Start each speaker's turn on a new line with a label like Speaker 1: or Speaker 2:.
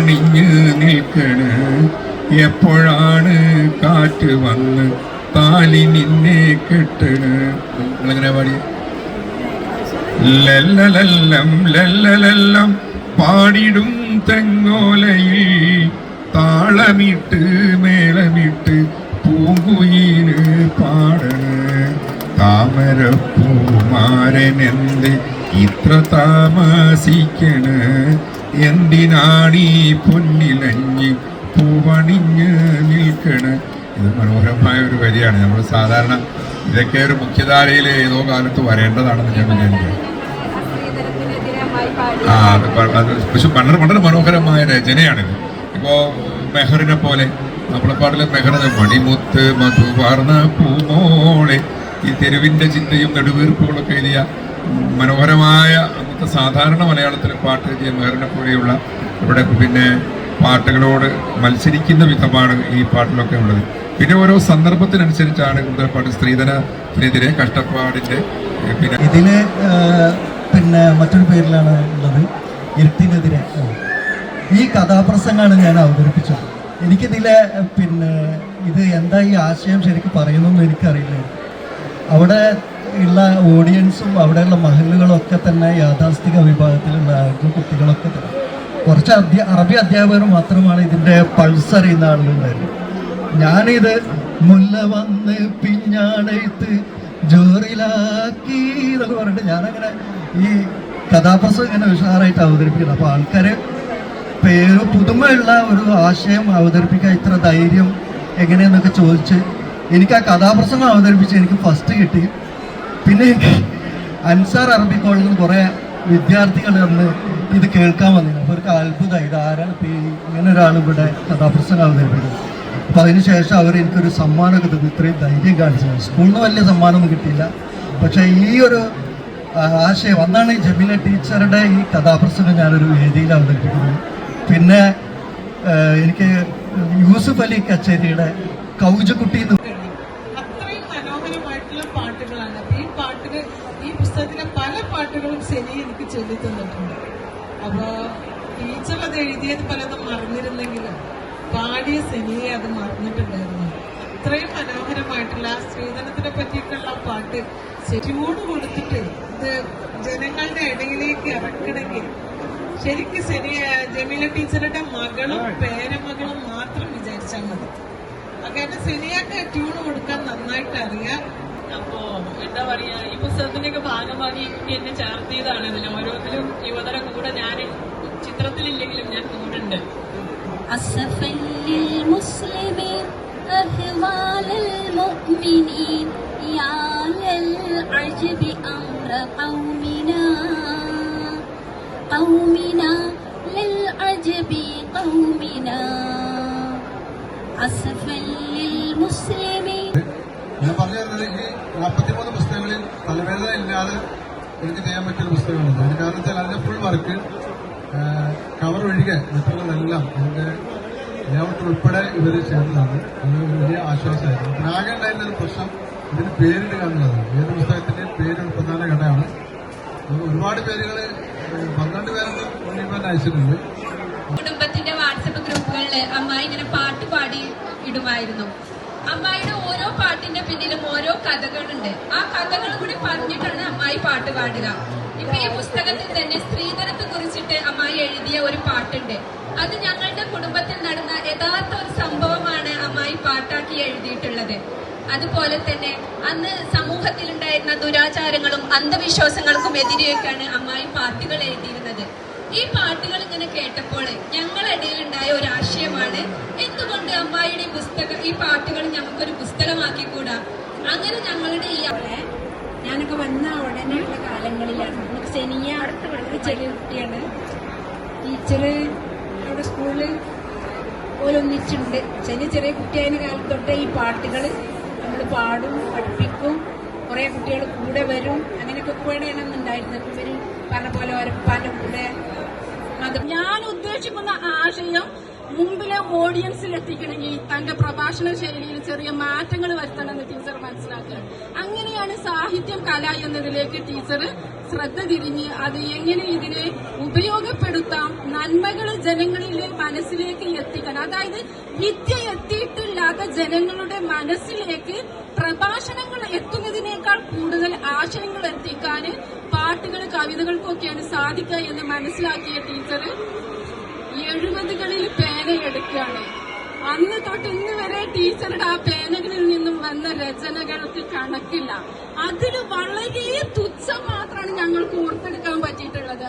Speaker 1: പൂവണിഞ്ഞ് നിൽക്കണ്. എപ്പോഴാണ് കാറ്റ് വന്ന് താലി നിന്നെ കെട്ടണ? നിങ്ങളെങ്ങനെ പാടി? ലല്ലലല്ലം ലല്ലലല്ലം പാടിടും തെങ്ങോലയിൽ. താളമിട്ട് മേളമിട്ട് പൂങ്കുയിൽ പാടണ്. താമരപ്പൂമാരനെന്ത് ഇത്ര താമസിക്കണ്? എന്തിനാണീ പൊന്നിലഞ്ഞ് പൂവണിഞ്ഞ് നിൽക്കണ്? ഇത് മനോഹരമായ ഒരു വരിയാണ്. നമ്മൾ സാധാരണ ഇതൊക്കെ ഒരു മുഖ്യധാരയിൽ ഏതോ കാലത്ത് വരേണ്ടതാണെന്ന് ഞാൻ വിചാരിക്കുന്നു. ആ അത് പക്ഷെ വളരെ വളരെ മനോഹരമായ രചനയാണിത്. ഇപ്പോ മെഹറിനെ പോലെ നമ്മളെ പാടിലെ മെഹറിന് മണിമുത്ത് മധുവാർന്ന പൂമോളെ ഈ തെരുവിന്റെ ചിന്തയും നെടുവീർപ്പുകളൊക്കെ എഴുതിയ മനോഹരമായ അന്നത്തെ സാധാരണ മലയാളത്തിലെ പാട്ട് എഴുതിയ മേറിനെ പോലെയുള്ള ഇവിടെ പിന്നെ പാട്ടുകളോട് മത്സരിക്കുന്ന വിധമാണ് ഈ പാട്ടിലൊക്കെ ഉള്ളത്. പിന്നെ ഓരോ സന്ദർഭത്തിനനുസരിച്ചാണ് കൂടുതൽ പാട്ട് സ്ത്രീധനത്തിനെതിരെ കഷ്ടപ്പാടിന്റെ പിന്നെ
Speaker 2: ഇതിന് പിന്നെ മറ്റൊരു പേരിലാണ് ഉള്ളത് ഇരുട്ടിനെതിരെ. ഈ കഥാപ്രസംഗമാണ് ഞാൻ അവതരിപ്പിച്ചത്. എനിക്കിതിലെ പിന്നെ ഇത് എന്താ ഈ ആശയം ശരിക്കും പറയുന്നതെന്ന് എനിക്കറിയില്ല. അവിടെ ഉള്ള ഓഡിയൻസും അവിടെയുള്ള മഹലുകളൊക്കെ തന്നെ യാഥാസ്ഥിക വിഭാഗത്തിലുള്ള കുട്ടികളൊക്കെ തന്നെ. കുറച്ച് അധ്യ അറബി അധ്യാപകർ മാത്രമാണ് ഇതിന്റെ പൾസ് അറിയുന്ന ആളുകളുണ്ടായിരുന്നു ഞാനിത് മുല്ല വന്ന് പിഞ്ഞാണെഴുത്ത് ജോറിലാക്കി എന്നൊക്കെ പറഞ്ഞിട്ട് ഞാനങ്ങനെ ഈ കഥാപ്രസംഗം ഇങ്ങനെ ഉഷാറായിട്ട് അവതരിപ്പിക്കുന്നത് അപ്പോൾ ആൾക്കാർ പേര് പുതുമയുള്ള ഒരു ആശയം അവതരിപ്പിക്കാൻ ഇത്ര ധൈര്യം എങ്ങനെയെന്നൊക്കെ ചോദിച്ച് എനിക്ക് ആ കഥാപ്രസംഗം അവതരിപ്പിച്ച് എനിക്ക് ഫസ്റ്റ് കിട്ടി. പിന്നെ അൻസാർ അറബി കോളേജിൽ നിന്ന് കുറേ വിദ്യാർത്ഥികൾ അന്ന് ഇത് കേൾക്കാൻ വന്നിരുന്നു അപ്പോൾ അവർക്ക് അത്ഭുതമായി ഇത് ആരാണ് ഇങ്ങനെ ഒരാൾ ഇവിടെ കഥാപ്രസംഗം അവതരിപ്പിക്കുന്നത് അപ്പോൾ അതിനുശേഷം അവർ എനിക്കൊരു സമ്മാനമൊക്കെ തന്നു. ഇത്രയും ധൈര്യം കാണിച്ചത് സ്കൂളിൽ നിന്ന് വലിയ സമ്മാനമൊന്നും കിട്ടിയില്ല. പക്ഷേ ഈ ഒരു ആശയം അന്നാണ് ജമീല ടീച്ചറുടെ ഈ കഥാപ്രസംഗം ഞാനൊരു വേദിയിൽ അവതരിപ്പിക്കുന്നത്. പിന്നെ എനിക്ക് യൂസുഫ് അലി കച്ചേരിയുടെ കൗജക്കുട്ടി എന്ന്
Speaker 3: അത്രയും മനോഹരമായിട്ടുള്ള പാട്ടുകളാണ് അപ്പൊ ഈ പാട്ടുകൾ ഈ പുസ്തകത്തിലെ പല പാട്ടുകളും ശനി എനിക്ക് ചൊല്ലി തന്നിട്ടുണ്ട്. അപ്പൊ ടീച്ചർ അത് എഴുതിയത് പലതും മറന്നിരുന്നെങ്കിലും പാടിയ ശനിയെ അത് മറന്നിട്ടുണ്ടായിരുന്നു. അത്രയും മനോഹരമായിട്ടുള്ള ആ സ്ത്രീധനത്തിനെ പറ്റിയിട്ടുള്ള പാട്ട് ശരിയോട് കൊടുത്തിട്ട് ഇത് ജനങ്ങളുടെ ഇടയിലേക്ക് ഇറക്കണമെങ്കിൽ ശരിക്കും ശരി ജമീല ടീച്ചറുടെ മകളും പേരമകളും മാത്രം വിചാരിച്ചാൽ മതി. അങ്ങനെ ശനിയാക്ക് ട്യൂൺ കൊടുക്കാൻ നന്നായിട്ട് അറിയാം.
Speaker 4: അപ്പോ എന്താ പറയാ ഈ പുസ്തകത്തിന്റെയൊക്കെ ഭാഗമായി കുട്ടി എന്നെ ചേർത്തിയതാണ് ഇതിന് ഓരോന്നിലും യുവതര കൂടെ ഞാൻ ചിത്രത്തിലില്ലെങ്കിലും ഞാൻ കൂടുണ്ട്
Speaker 5: أسفا للمسلمين أهوال المؤمنين يا للعجب أمر قومنا قومنا للعجب قومنا أسفا للمسلمين
Speaker 6: നാൽപ്പത്തിമൂന്ന് പുസ്തകങ്ങളിൽ തലവേദന ഇല്ലാതെ എനിക്ക് ചെയ്യാൻ പറ്റിയ പുസ്തകമാണ് അതിന് കാരണം വെച്ചാൽ അതിന്റെ ഫുൾ വർക്ക് കവർ ഒഴികെ മറ്റുള്ളതെല്ലാം അതിന്റെ ലേഔട്ട് ഉൾപ്പെടെ ഇവർ ചേർന്നതാണ് അത് വലിയ ആശ്വാസമായിരുന്നു. ആകെ ഉണ്ടായിരുന്ന ഒരു പ്രശ്നം ഇതിന് പേരിടുക എന്നുള്ളതാണ്. ഏത് പുസ്തകത്തിന്റെ പേര് പ്രധാന ഘടകമാണ്. ഒരുപാട് പേരുകൾ പന്ത്രണ്ട് പേരൊക്കെ മുന്നിൽ അയച്ചിട്ടുണ്ട്.
Speaker 7: കുടുംബത്തിന്റെ വാട്സപ്പ് ഗ്രൂപ്പുകളിൽ അമ്മ ഇങ്ങനെ പാട്ട് പാടി ഇടുമായിരുന്നു. അമ്മായിയുടെ ഓരോ പാട്ടിന്റെ പിന്നിലും ഓരോ കഥകളുണ്ട്. ആ കഥകൾ കൂടി പറഞ്ഞിട്ടാണ് അമ്മായി പാട്ട് പാടുക. ഇപ്പൊ ഈ പുസ്തകത്തിൽ തന്നെ സ്ത്രീധനത്തെ കുറിച്ചിട്ട് അമ്മായി എഴുതിയ ഒരു പാട്ടുണ്ട്. അത് ഞങ്ങളുടെ കുടുംബത്തിൽ നടന്ന യഥാർത്ഥ ഒരു സംഭവമാണ് അമ്മായി പാട്ടാക്കി എഴുതിയിട്ടുള്ളത്. അതുപോലെ തന്നെ അന്ന് സമൂഹത്തിലുണ്ടായിരുന്ന ദുരാചാരങ്ങളും അന്ധവിശ്വാസങ്ങൾക്കും എതിരെയൊക്കെയാണ് അമ്മായി പാട്ടുകൾ എഴുതിയിരുന്നത്. ഈ പാട്ടുകൾ ഇങ്ങനെ കേട്ടപ്പോൾ ഞങ്ങളിടയിലുണ്ടായ ഒരു ആശയമാണ് എന്തുകൊണ്ട് അമ്മായിയുടെ ഈ പാട്ടുകൾ ഞങ്ങൾക്കൊരു പുസ്തകമാക്കിക്കൂടാ? അങ്ങനെ ഞങ്ങളുടെ ഈ
Speaker 8: ഞാനൊക്കെ വന്ന ഉടനെയുള്ള കാലങ്ങളിലാണ്. നമുക്ക് ശനിയ വളരെ ചെറിയ കുട്ടിയാണ്. ടീച്ചർ അവിടെ സ്കൂളിൽ ഓരോന്നിച്ചുണ്ട് ശനി ചെറിയ കുട്ടിയായ കാലത്ത് തൊട്ടേ ഈ പാട്ടുകൾ നമ്മൾ പാടും പഠിപ്പിക്കും. കുറെ കുട്ടികൾ കൂടെ വരും. അങ്ങനെയൊക്കെ കൂടെ ഉണ്ടായിരുന്നത് ഇവർ പറഞ്ഞ പോലെ ഒരപ്പാന്റെ കൂടെ ഞാൻ ഉദ്ദേശിക്കുന്ന ആശയം
Speaker 9: മുമ്പിലെ ഓഡിയൻസിൽ എത്തിക്കണമെങ്കിൽ തന്റെ പ്രഭാഷണ ശൈലിയിൽ ചെറിയ മാറ്റങ്ങൾ വരുത്തണമെന്ന് ടീച്ചർ മനസ്സിലാക്കുക. അങ്ങനെയാണ് സാഹിത്യം കല എന്നതിലേക്ക് ടീച്ചർ ശ്രദ്ധ തിരിഞ്ഞ് അത് എങ്ങനെ ഇതിനെ ഉപയോഗപ്പെടുത്താം നന്മകൾ ജനങ്ങളിലെ മനസ്സിലേക്ക് എത്തിക്കണം അതായത് വിദ്യ എത്തിയിട്ടില്ലാത്ത ജനങ്ങളുടെ മനസ്സിലേക്ക് പ്രഭാഷണങ്ങൾ എത്തുന്നതിനേക്കാൾ കൂടുതൽ ആശയങ്ങൾ എത്തിക്കാൻ പാട്ടുകൾ കവിതകൾക്കൊക്കെയാണ് സാധിക്കുക എന്ന് മനസ്സിലാക്കിയ ടീച്ചർ എഴുപതുകളിൽ പേന എടുക്കുകയാണ്. അന്ന് തൊട്ട് ഇന്ന് വരെ ടീച്ചറുടെ ആ പേനകളിൽ നിന്നും വന്ന രചനകൾക്ക് കണക്കില്ല. അതിൽ വളരെ തുച്ഛം മാത്രമാണ് ഞങ്ങൾക്ക് ഓർത്തെടുക്കാൻ പറ്റിയിട്ടുള്ളത്.